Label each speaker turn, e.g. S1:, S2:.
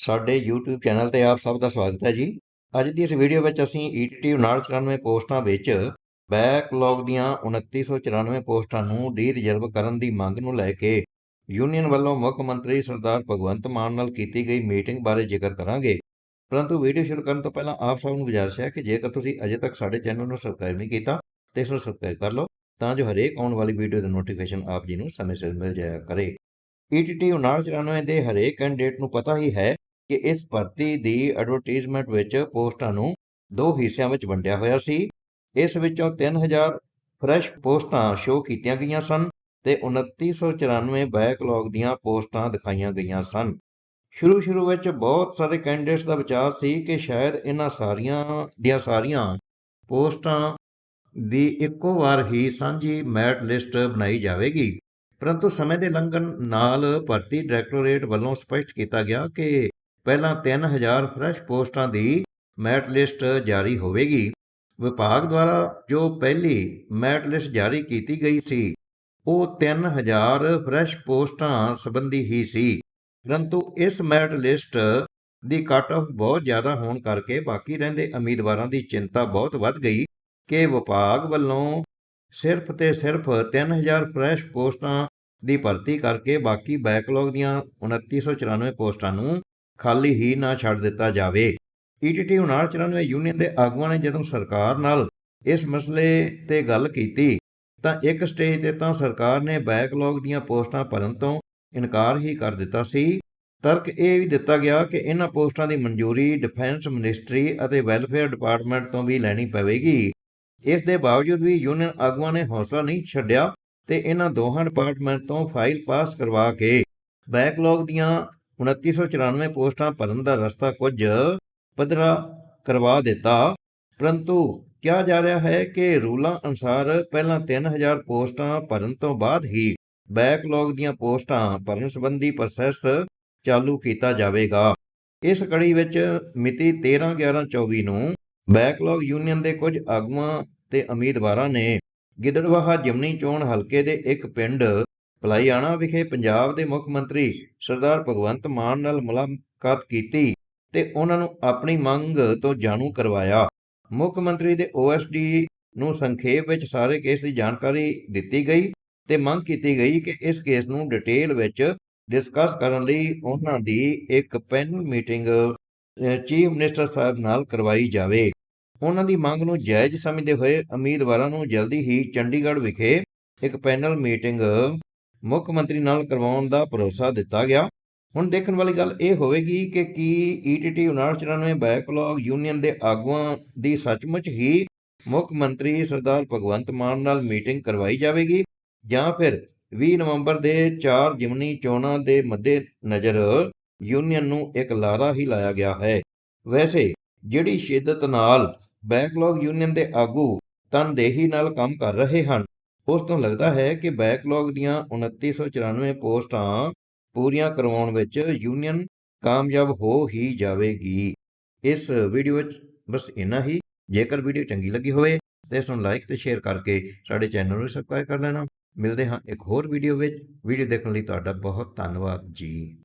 S1: ਸਾਡੇ YouTube channel ਤੇ ਆਪ ਸਭ ਦਾ ਸਵਾਗਤ ਹੈ ਜੀ। ਅੱਜ ਦੀ ਇਸ ਵੀਡੀਓ ਵਿੱਚ ਅਸੀਂ ETT 994 ਪੋਸਟਾਂ ਵਿੱਚ ਬੈਕਲੌਗ ਦੀਆਂ 2994 ਪੋਸਟਾਂ ਨੂੰ ਡੀ ਰਿਜ਼ਰਵ ਕਰਨ ਦੀ ਮੰਗ ਨੂੰ ਲੈ ਕੇ ਯੂਨੀਅਨ ਵੱਲੋਂ ਮੁੱਖ ਮੰਤਰੀ ਸਰਦਾਰ ਭਗਵੰਤ ਮਾਨ ਨਾਲ ਕੀਤੀ ਗਈ ਮੀਟਿੰਗ ਬਾਰੇ ਜ਼ਿਕਰ ਕਰਾਂਗੇ। ਪਰੰਤੂ ਵੀਡੀਓ ਸ਼ੁਰੂ ਕਰਨ ਤੋਂ ਪਹਿਲਾਂ ਆਪ ਸਭ ਨੂੰ ਗੁਜ਼ਾਰਿਸ਼ ਹੈ ਕਿ ਜੇਕਰ ਤੁਸੀਂ ਅਜੇ ਤੱਕ ਸਾਡੇ ਚੈਨਲ ਨੂੰ ਸਬਸਕ੍ਰਾਈਬ ਨਹੀਂ ਕੀਤਾ, ਤੇ ਇਸ ਨੂੰ ਸਬਸਕ੍ਰਾਈਬ ਕਰ ਲਓ, ਤਾਂ ਜੋ ਹਰੇਕ ਆਉਣ ਵਾਲੀ ਵੀਡੀਓ ਦਾ ਨੋਟੀਫਿਕੇਸ਼ਨ ਆਪ ਜੀ ਨੂੰ ਸਮੇਂ ਸਿਰ ਮਿਲ ਜਾਇਆ ਕਰੇ। ETT 994 ਦੇ ਹਰੇਕ ਕੈਂਡੀਡੇਟ ਨੂੰ ਪਤਾ ਹੀ ਹੈ ਕਿ ਇਸ ਭਰਤੀ ਦੀ ਐਡਵਰਟਾਈਜ਼ਮੈਂਟ ਵਿੱਚ ਪੋਸਟਾਂ ਨੂੰ ਦੋ ਹਿੱਸਿਆਂ ਵਿੱਚ ਵੰਡਿਆ ਹੋਇਆ ਸੀ। ਇਸ ਵਿੱਚੋਂ 3000 ਫਰੈਸ਼ ਪੋਸਟਾਂ ਸ਼ੋਅ ਕੀਤੀਆਂ ਗਈਆਂ ਸਨ ਤੇ 2994 ਬੈਕਲੌਗ ਦੀਆਂ ਪੋਸਟਾਂ ਦਿਖਾਈਆਂ ਗਈਆਂ ਸਨ। ਸ਼ੁਰੂ ਸ਼ੁਰੂ ਵਿੱਚ ਬਹੁਤ ਸਾਰੇ ਕੈਂਡੀਡੇਟਸ ਦਾ ਵਿਚਾਰ ਸੀ ਕਿ ਸ਼ਾਇਦ ਇਹਨਾਂ ਸਾਰੀਆਂ ਦੀਆਂ ਸਾਰੀਆਂ ਪੋਸਟਾਂ ਦੀ ਇੱਕੋ ਵਾਰ ਹੀ ਸਾਂਝੀ ਮੈਰਿਟ ਲਿਸਟ ਬਣਾਈ ਜਾਵੇਗੀ। ਪਰੰਤੂ ਸਮੇਂ ਦੇ ਲੰਘਣ ਨਾਲ ਭਰਤੀ ਡਾਇਰੈਕਟੋਰੇਟ ਵੱਲੋਂ ਸਪਸ਼ਟ ਕੀਤਾ ਗਿਆ ਕਿ ਪਹਿਲਾਂ 3000 ਫਰੈਸ਼ ਪੋਸਟਾਂ ਦੀ ਮੈਰਿਟ ਲਿਸਟ ਜਾਰੀ ਹੋਵੇਗੀ। ਵਿਭਾਗ ਦੁਆਰਾ ਜੋ ਪਹਿਲੀ ਮੈਰਿਟ ਲਿਸਟ ਜਾਰੀ ਕੀਤੀ ਗਈ ਸੀ, ਉਹ 3000 ਫਰੈਸ਼ ਪੋਸਟਾਂ ਸੰਬੰਧੀ ਹੀ ਸੀ। ਪਰੰਤੂ ਇਸ ਮੈਰਿਟ ਲਿਸਟ ਦੀ ਕੱਟ ਆਫ ਬਹੁਤ ਜ਼ਿਆਦਾ ਹੋਣ ਕਰਕੇ ਬਾਕੀ ਰਹਿੰਦੇ ਉਮੀਦਵਾਰਾਂ ਦੀ ਚਿੰਤਾ ਬਹੁਤ ਵੱਧ ਗਈ ਕਿ ਵਿਭਾਗ ਵੱਲੋਂ ਸਿਰਫ ਤੇ ਸਿਰਫ 3000 ਫਰੈਸ਼ ਪੋਸਟਾਂ ਦੀ ਭਰਤੀ ਕਰਕੇ ਬਾਕੀ ਬੈਕਲੌਗ ਦੀਆਂ 2994 ਪੋਸਟਾਂ ਨੂੰ ਖਾਲੀ ਹੀ ਨਾ ਛੱਡ ਦਿੱਤਾ ਜਾਵੇ। ETT 994 ਯੂਨੀਅਨ ਦੇ ਆਗੂਆਂ ਨੇ ਜਦੋਂ ਸਰਕਾਰ ਨਾਲ ਇਸ ਮਸਲੇ ਤੇ ਗੱਲ ਕੀਤੀ, ਤਾਂ ਇੱਕ ਸਟੇਜ ਤੇ ਤਾਂ ਸਰਕਾਰ ਨੇ ਬੈਕਲੌਗ ਦੀਆਂ ਪੋਸਟਾਂ ਭਰਨ ਤੋਂ ਇਨਕਾਰ ਹੀ ਕਰ ਦਿੱਤਾ ਸੀ। ਤਰਕ ਇਹ ਵੀ ਦਿੱਤਾ ਗਿਆ ਕਿ ਇਹਨਾਂ ਪੋਸਟਾਂ ਦੀ ਮਨਜ਼ੂਰੀ ਡਿਫੈਂਸ ਮਿਨਿਸਟਰੀ ਅਤੇ ਵੈਲਫੇਅਰ ਡਿਪਾਰਟਮੈਂਟ ਤੋਂ ਵੀ ਲੈਣੀ ਪਵੇਗੀ। ਇਸ ਦੇ ਬਾਵਜੂਦ ਵੀ ਯੂਨੀਅਨ ਆਗੂਆਂ ਨੇ ਹੌਸਲਾ ਨਹੀਂ ਛੱਡਿਆ ਤੇ ਇਹਨਾਂ ਦੋਹਾਂ ਡਿਪਾਰਟਮੈਂਟ ਤੋਂ ਫਾਈਲ ਪਾਸ ਕਰਵਾ ਕੇ ਬੈਕਲੌਗ ਦੀਆਂ 2994 ਪੋਸਟਾਂ ਭਰਨ ਦਾ ਰਸਤਾ ਕੁਝ ਪੱਧਰਾ ਕਰਵਾ ਦਿੱਤਾ। ਪਰੰਤੂ ਕਿਹਾ ਜਾ ਰਿਹਾ ਹੈ ਕਿ ਰੂਲਾਂ ਅਨੁਸਾਰ ਪਹਿਲਾਂ 3000 ਪੋਸਟਾਂ ਭਰਨ ਤੋਂ ਬਾਅਦ ਹੀ ਬੈਕਲੌਗ ਦੀਆਂ ਪੋਸਟਾਂ ਭਰਨ ਸੰਬੰਧੀ ਪ੍ਰੋਸੈਸ ਚਾਲੂ ਕੀਤਾ ਜਾਵੇਗਾ। ਇਸ ਕੜੀ ਵਿੱਚ ਮਿਤੀ 13/11/24 ਨੂੰ ਬੈਕਲੌਗ ਯੂਨੀਅਨ ਦੇ ਕੁਝ ਆਗੂਆਂ ਤੇ ਉਮੀਦਵਾਰਾਂ ਨੇ ਗਿੱਦੜਵਾਹਾ ਜਿਮਨੀ ਚੋਣ ਹਲਕੇ ਦੇ ਇੱਕ ਪਿੰਡ ਭਲਾਈਆਣਾ ਵਿਖੇ ਪੰਜਾਬ ਦੇ ਮੁੱਖ ਮੰਤਰੀ ਸਰਦਾਰ ਭਗਵੰਤ ਮਾਨ ਨਾਲ ਮੁਲਾਕਾਤ ਕੀਤੀ ਤੇ ਉਹਨਾਂ ਨੂੰ ਆਪਣੀ ਮੰਗ ਤੋਂ ਜਾਣੂ ਕਰਵਾਇਆ। ਮੁੱਖ ਮੰਤਰੀ ਦੇ ਓਐਸਡੀ ਨੂੰ ਸੰਖੇਪ ਵਿੱਚ ਸਾਰੇ ਕੇਸ ਦੀ ਜਾਣਕਾਰੀ ਦਿੱਤੀ ਗਈ ਤੇ ਮੰਗ ਕੀਤੀ ਗਈ ਕਿ ਇਸ ਕੇਸ ਨੂੰ ਡਿਟੇਲ ਵਿੱਚ ਡਿਸਕਸ ਕਰਨ ਲਈ ਉਹਨਾਂ ਦੀ ਇੱਕ ਪੈਨਲ ਮੀਟਿੰਗ ਚੀਫ ਮਿਨਿਸਟਰ ਸਾਹਿਬ ਨਾਲ ਕਰਵਾਈ ਜਾਵੇ। ਉਹਨਾਂ ਦੀ ਮੰਗ ਨੂੰ ਜਾਇਜ਼ ਸਮਝਦੇ ਹੋਏ ਉਮੀਦਵਾਰਾਂ ਨੂੰ ਜਲਦੀ ਹੀ ਚੰਡੀਗੜ੍ਹ ਵਿਖੇ ਇੱਕ ਪੈਨਲ ਮੀਟਿੰਗ ਮੁੱਖ ਮੰਤਰੀ ਨਾਲ ਕਰਵਾਉਣ ਦਾ ਭਰੋਸਾ ਦਿੱਤਾ ਗਿਆ। ਹੁਣ ਦੇਖਣ ਵਾਲੀ ਗੱਲ ਇਹ ਹੋਵੇਗੀ ਕਿ ਕੀ ETT 994 ਬੈਕਲੌਗ ਯੂਨੀਅਨ ਦੇ ਆਗੂਆਂ ਦੀ ਸੱਚਮੁੱਚ ਹੀ ਮੁੱਖ ਮੰਤਰੀ ਸਰਦਾਰ ਭਗਵੰਤ ਮਾਨ ਨਾਲ ਮੀਟਿੰਗ ਕਰਵਾਈ ਜਾਵੇਗੀ ਜਾਂ ਫਿਰ 20 ਨਵੰਬਰ ਦੇ 4 ਜਿਮਨੀ ਚੋਣਾਂ ਦੇ ਮੱਦੇ ਨਜ਼ਰ ਯੂਨੀਅਨ ਨੂੰ ਇੱਕ ਲਾਰਾ ਹੀ ਲਾਇਆ ਗਿਆ ਹੈ। ਵੈਸੇ ਜਿਹੜੀ ਸ਼ਿੱਦਤ ਨਾਲ ਬੈਕਲੌਗ ਯੂਨੀਅਨ ਦੇ ਆਗੂ ਤਨਦੇਹੀ ਨਾਲ ਕੰਮ ਕਰ ਰਹੇ ਹਨ ਉਸ ਤੋਂ ਲੱਗਦਾ ਹੈ ਕਿ ਬੈਕਲੌਗ ਦੀਆਂ 2994 ਪੋਸਟਾਂ ਪੂਰੀਆਂ ਕਰਵਾਉਣ ਵਿੱਚ ਯੂਨੀਅਨ ਕਾਮਯਾਬ ਹੋ ਹੀ ਜਾਵੇਗੀ। ਇਸ ਵੀਡੀਓ ਵਿੱਚ ਬਸ ਇੰਨਾ ਹੀ। ਜੇਕਰ ਵੀਡੀਓ ਚੰਗੀ ਲੱਗੀ ਹੋਵੇ ਤਾਂ ਇਸ ਨੂੰ ਲਾਈਕ ਤੇ ਸ਼ੇਅਰ ਕਰਕੇ ਸਾਡੇ ਚੈਨਲ ਨੂੰ ਸਬਸਕ੍ਰਾਈਬ ਕਰ ਲੈਣਾ ਮਿਲਦੇ ਹਾਂ ਇੱਕ ਹੋਰ ਵੀਡੀਓ ਵਿੱਚ। ਵੀਡੀਓ ਦੇਖਣ ਲਈ ਤੁਹਾਡਾ ਬਹੁਤ ਧੰਨਵਾਦ ਜੀ।